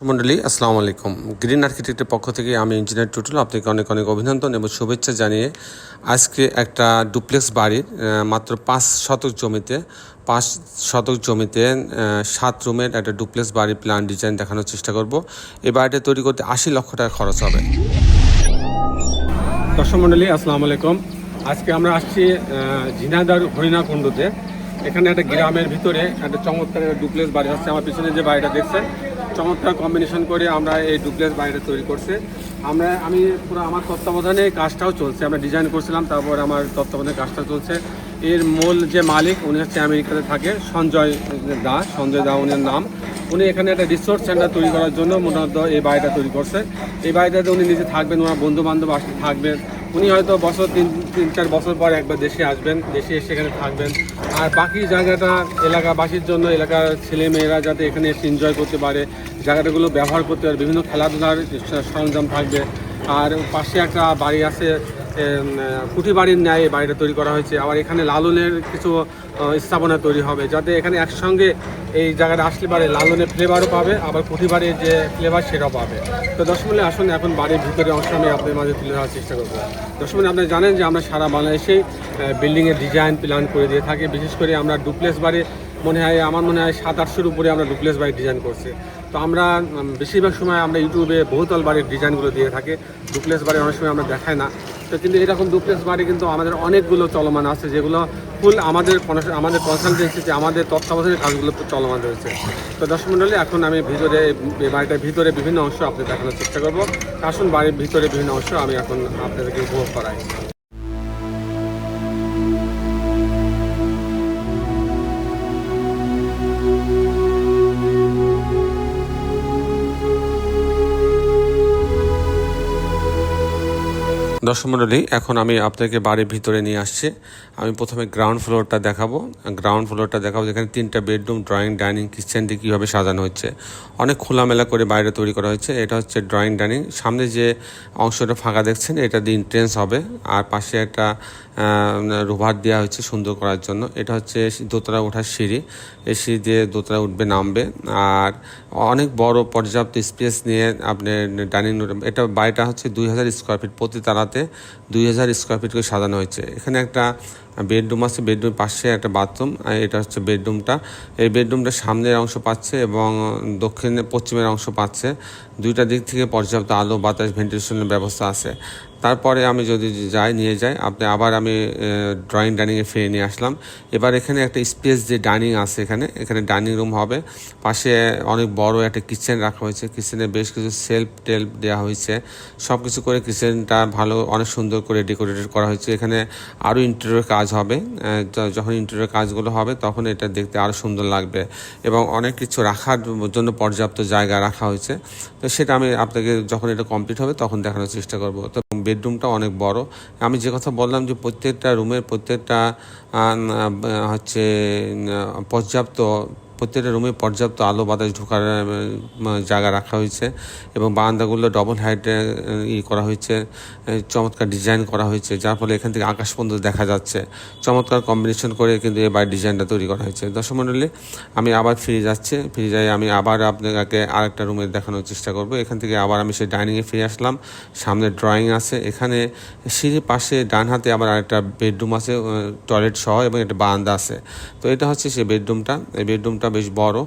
মন্ডলী, আসসালামু আলাইকুম। গ্রিন আর্কিটেক্টের পক্ষ থেকে আমি ইঞ্জিনিয়ার টুটুল আপনাকে অনেক অনেক অভিনন্দন এবং শুভেচ্ছা জানিয়ে আজকে একটা ডুপ্লেক্স বাড়ির মাত্র পাঁচ শতক জমিতে, পাঁচ শতক জমিতে সাত রুমের একটা ডুপ্লেক্স বাড়ির প্ল্যান ডিজাইন দেখানোর চেষ্টা করব। এই বাড়িটা তৈরি করতে আশি লক্ষ টাকা খরচ হবে। দর্শক মন্ডলী, আসসালামু আলাইকুম। আজকে আমরা আসছি ঝিনাদার হরিণাকুণ্ডতে এখানে একটা গ্রামের ভিতরে একটা চমৎকার ডুপ্লেক্স বাড়ি হচ্ছে। আমার পিছনে যে বাড়িটা দেখছেন চমৎকার কম্বিনেশন করে আমরা এই ডুপ্লেক্স বাড়িটা তৈরি করছে। আমরা, আমি পুরো আমার তত্ত্বাবধানে কাজটাও চলছে। আমরা ডিজাইন করছিলাম, তারপর আমার তত্ত্বাবধানে কাজটা চলছে। এর মূল যে মালিক, উনি হচ্ছে আমেরিকাতে থাকে, সঞ্জয় দা সঞ্জয় দা উনার নাম। উনি এখানে একটা রিসোর্ট সেন্টার তৈরি করার জন্য মূলত এই বাড়িটা তৈরি করছে। এই বাড়িটাতে উনি নিজে থাকবেন, ওনার বন্ধু বান্ধব আসলে থাকবেন উনি হয়তো বছর তিন তিন চার বছর পর একবার দেশে আসবেন, দেশে এসে এখানে থাকবেন। আর বাকি জায়গাটা, এলাকাবাসীর জন্য, এলাকার ছেলেমেয়েরা যাতে এখানে এসে এনজয় করতে পারে, জায়গাটাগুলো ব্যবহার করতে পারে, বিভিন্ন খেলাধুলার সরঞ্জাম থাকবে। আর পাশে একটা বাড়ি আছে কুঠি বাড়ির ন্যায় বাড়িটা তৈরি করা হয়েছে। আবার এখানে লালনের কিছু স্থাপনা তৈরি হবে, যাতে এখানে একসঙ্গে এই জায়গাটা আসলে পারে। লালনের ফ্লেভারও পাবে, আবার কুঠি বাড়ির যে ফ্লেভার সেটাও পাবে। তো দশমূলে আসুন, এখন বাড়ির ভিতরে অংশ আমি আপনাদের মাঝে তুলে ধরার চেষ্টা করব। দশমূলে আপনি জানেন যে আমরা সারা বাংলাদেশেই বিল্ডিংয়ের ডিজাইন প্ল্যান করে দিয়ে থাকি। বিশেষ করে আমরা ডুপ্লেক্স বাড়ি মনে হয়, আমার মনে হয় সাত আটশোর উপরে আমরা ডুপ্লেক্স বাড়ির ডিজাইন করছি। তো আমরা বেশিরভাগ সময় আমরা ইউটিউবে বহুতল বাড়ির ডিজাইনগুলো দিয়ে থাকি। ডুপ্লেক্স বাড়ি অনেক সময় আমরা দেখাই না। তো কিন্তু এরকম ডুপ্লেক্স বাড়ি কিন্তু আমাদের অনেকগুলো চলমান আছে, যেগুলো ফুল আমাদের আমাদের কনসালটেন্সিতে আমাদের তত্ত্বাবধানের কাজগুলো চলমান রয়েছে। তো দর্শক মণ্ডলী এখন আমি ভিতরে বাড়িটার ভিতরে বিভিন্ন অংশ আপনাদের দেখানোর চেষ্টা করব। আসুন, বাড়ির ভিতরে বিভিন্ন অংশ আমি এখন আপনাদেরকে উপভোগ করাই। দর্শক মণ্ডলী এখন আমি আপনাকে বাড়ির ভিতরে নিয়ে আসছি। আমি প্রথমে গ্রাউন্ড ফ্লোরটা দেখাবো। গ্রাউন্ড ফ্লোরটা দেখাবো যেখানে তিনটা বেডরুম ড্রয়িং ডাইনিং কিচেনটি কীভাবে সাজানো হচ্ছে। অনেক খোলামেলা করে বাইরে তৈরি করা হয়েছে। এটা হচ্ছে ড্রয়িং ডাইনিং সামনে যে অংশটা ফাঁকা দেখছেন, এটা দিয়ে ইন্ট্রেন্স হবে। আর পাশে একটা রোভার দেওয়া হয়েছে সুন্দর করার জন্য। এটা হচ্ছে দোতলা ওঠার সিঁড়ি। এই সিঁড়ি দিয়ে দোতলা উঠবে, নামবে। আর অনেক বড় পর্যাপ্ত স্পেস নিয়ে আপনি ডাইনিং এটা বাড়িটা হচ্ছে দুই হাজার স্কোয়ার ফিট প্রতি তালাতে দুই হাজার স্কোয়ার ফিট করে সাজানো হয়েছে। এখানে একটা বেডরুম আছে বেডরুম পাশে একটা বাথরুম এটা হচ্ছে বেডরুমটা এই বেডরুমটা সামনের অংশ পাচ্ছে এবং দক্ষিণে পশ্চিমের অংশ পাচ্ছে। দুইটা দিক থেকে পর্যাপ্ত আলো, বাতাস ভেন্টিলেশনের ব্যবস্থা আছে। তারপরে আমি যদি যাই, নিয়ে যাই, আপনি আবার আমি ড্রয়িং ডাইনিংয়ে ফিরে নিয়ে আসলাম। এবার এখানে একটা স্পেস যে ডাইনিং আছে এখানে এখানে ডাইনিং রুম হবে। পাশে অনেক বড় একটা কিচেন রাখা হয়েছে। কিচেনে বেশ কিছু সেলফ টেলফ দেওয়া হয়েছে। সব কিছু করে কিচেনটা ভালো, অনেক সুন্দর করে ডেকোরেটেড করা হয়েছে। এখানে আরও ইন্টেরিয়র কাজ হবে। যখন ইন্টেরিয়র কাজগুলো হবে, তখন এটা দেখতে আরও সুন্দর লাগবে। এবং অনেক কিছু রাখার জন্য পর্যাপ্ত জায়গা রাখা হয়েছে। তো সেটা আমি আপনাকে যখন এটা কমপ্লিট হবে, তখন দেখানোর চেষ্টা করব। তো বেডরুমটা অনেক বড়। আমি যে কথা বললাম যে প্রত্যেকটা রুমের প্রত্যেকটা হচ্ছে পর্যাপ্ত প্রত্যেকটা রুমে পর্যাপ্ত আলো বাতাস ঢোকার জায়গা রাখা হয়েছে এবং বারান্দাগুলো ডবল হাইটে ই করা হয়েছে চমৎকার ডিজাইন করা হয়েছে, যার ফলে এখান থেকে আকাশ পর্যন্ত দেখা যাচ্ছে। চমৎকার কম্বিনেশন করে কিন্তু এবার ডিজাইনটা তৈরি করা হয়েছে। দর্শক মণ্ডলী, আমি আবার ফিরে যাচ্ছি। ফিরে যাই, আমি আবার আপনাকে আরেকটা রুমে দেখানোর চেষ্টা করব। এখান থেকে আবার আমি সেই ডাইনিংয়ে ফিরে আসলাম। সামনে ড্রয়িং আছে। এখানে সিঁড়ির পাশে ডান হাতে আবার আরেকটা বেডরুম আছে টয়লেট সহ এবং একটা বারান্দা আছে। তো এটা হচ্ছে সেই বেডরুমটা এই বেডরুমটা বেশ বড়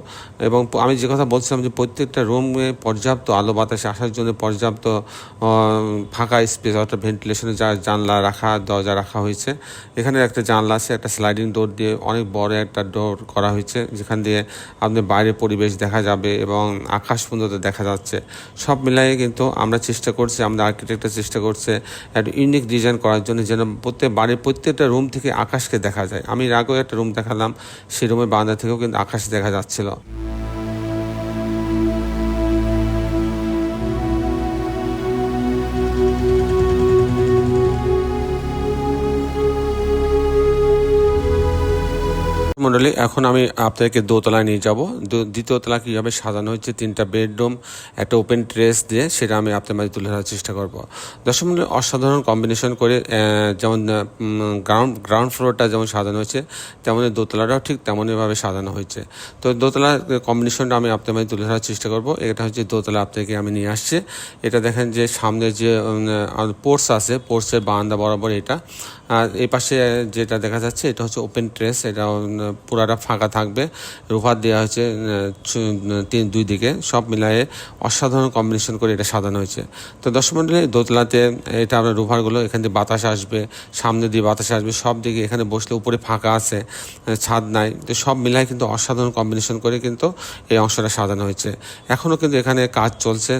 এবং আমি যে কথা বলছিলাম যে প্রত্যেকটা রুমে পর্যাপ্ত আলো বাতাসে আসার জন্য পর্যাপ্ত ফাঁকা স্পেস অর্থাৎ ভেন্টিলেশনের যা জানলা রাখা, দরজা রাখা হয়েছে। এখানে একটা জানলা আছে, একটা স্লাইডিং ডোর দিয়ে অনেক বড় একটা ডোর করা হয়েছে, যেখান দিয়ে আপনার বাইরে পরিবেশ দেখা যাবে এবং আকাশ পর্যন্ত দেখা যাচ্ছে। সব মিলাইয়ে কিন্তু আমরা চেষ্টা করছি আমরা আর্কিটেক্টরা চেষ্টা করছে একটা ইউনিক ডিজাইন করার জন্য যেন প্রত্যেক বাড়ির প্রত্যেকটা রুম থেকে আকাশকে দেখা যায়। আমি আগেও একটা রুম দেখালাম, সেই রুমের বারান্দা থেকেও কিন্তু আকাশ দেখা যাচ্ছিল। মণ্ডলী এখন আমি আপনাদেরকে দোতলায় নিয়ে যাব। দ্বিতীয় তলা কীভাবে সাজানো হচ্ছে তিনটা বেডরুম, একটা ওপেন ট্রেস দিয়ে, সেটা আমি আপনার মাঝে তুলে ধরার চেষ্টা করব। দর্শক মণ্ডলী অসাধারণ কম্বিনেশন করে যেমন গ্রাউন্ড গ্রাউন্ড ফ্লোরটা যেমন সাজানো হয়েছে তেমনই দোতলাটাও ঠিক তেমনইভাবে সাজানো হয়েছে। তো দোতলার কম্বিনেশনটা আমি আপনার মাঝে তুলে ধরার চেষ্টা করব। এটা হচ্ছে দোতলা আপনাকে আমি নিয়ে আসছি। এটা দেখেন যে সামনে যে পোর্স আছে, পোর্সের বারান্দা বরাবর এটা। আর এই পাশে যেটা দেখা যাচ্ছে, এটা হচ্ছে ওপেন ট্রেস এটা পুরাটা ফাঁকা থাকবে। রুফার দেওয়া হয়েছে তিন, দুই দিকে। সব মিলায়ে অসাধারণ কম্বিনেশন করে এটা সাজানো হয়েছে। তো দর্শক দোতলাতে এটা আমরা রুফারগুলো, এখান দিয়ে বাতাস আসবে, সামনে দিয়ে বাতাস আসবে, সব দিকে এখানে বসলে উপরে ফাঁকা আছে ছাদ নাই। তো সব মিলায় কিন্তু অসাধারণ কম্বিনেশন করে কিন্তু এই অংশটা সাজানো হয়েছে। এখনও কিন্তু এখানে কাজ চলছে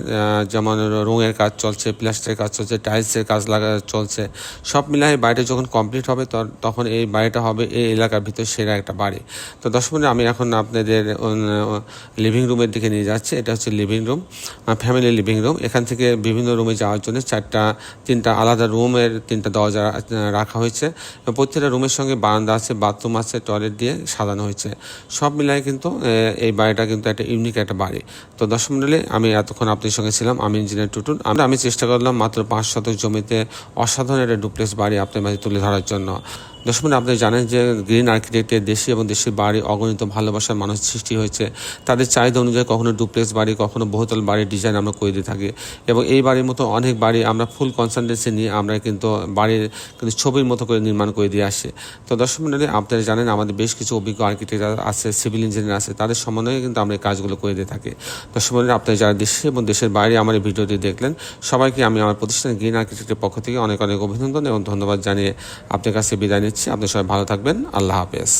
যেমন রঙের কাজ চলছে, প্লাস্টারের কাজ চলছে, টাইলসের কাজ লাগা, চলছে। সব মিলায় বাইরে যখন কমপ্লিট হবে তখন- এই বাড়িটা হবে এই এলাকার ভিতর সেরা একটা বাড়ি। তো দর্শক বন্ধু, আমি এখন আপনাদের লিভিং রুমের দিকে নিয়ে যাচ্ছি। এটা হচ্ছে living room family living room এখান থেকে বিভিন্ন রুমে যাওয়ার জন্য চারটা তিনটা আলাদা রুমের তিনটা দরজা রাখা হয়েছে। প্রত্যেকটা রুমের সঙ্গে বারান্দা আছে বাথরুম আছে টয়লেট দিয়ে সাজানো হয়েছে। সব মিলায় কিন্তু এই বাড়িটা কিন্তু একটা ইউনিক একটা বাড়ি। তো দর্শক মন্ডলী আমি এতক্ষণ আপনাদের সঙ্গে ছিলাম। আমি ইঞ্জিনিয়ার টুটুন আমরা আমি চেষ্টা করলাম মাত্র পাঁচ শতক জমিতে অসাধারণ একটা ডুপ্লেক্স বাড়ি আপনার মাঝে তুলে ধরার জন্য। বন্ধু, আপনি জানেন যে গ্রিন আর্কিটেক্টের দেশি এবং দেশের বাড়ি অগণিত ভালোবাসার মানুষ সৃষ্টি হয়েছে। তাদের চাহিদা অনুযায়ী কখনো ডুপ্লেক্স বাড়ি কখনো বহুতল বাড়ির ডিজাইন আমরা করে দিয়ে থাকি। এবং এই বাড়ির মতো অনেক বাড়ি আমরা ফুল কনসেন্ট্রেশন নিয়ে আমরা কিন্তু বাড়ির কিন্তু ছবির মতো করে নির্মাণ করে দিয়ে আসি। তো দর্শক আপনারা জানেন আমাদের বেশ কিছু অভিজ্ঞ আর্কিটেক্ট আছে সিভিল ইঞ্জিনিয়ার আছে তাদের সমন্বয়ে কিন্তু আমরা এই কাজগুলো করে দিয়ে থাকি। দর্শক মন্ডলী আপনারা যারা দেশে এবং দেশের বাইরে আমার এই ভিডিওটি দেখলেন সবাইকে আমি আমার প্রতিষ্ঠান গ্রিন আর্কিটেক্টের পক্ষ থেকে অনেক অনেক অভিনন্দন এবং ধন্যবাদ জানিয়ে আপনার কাছে বিদায় নিচ্ছি আপনি সবাই ভালো থাকবেন। আল্লাহ হাফেজ।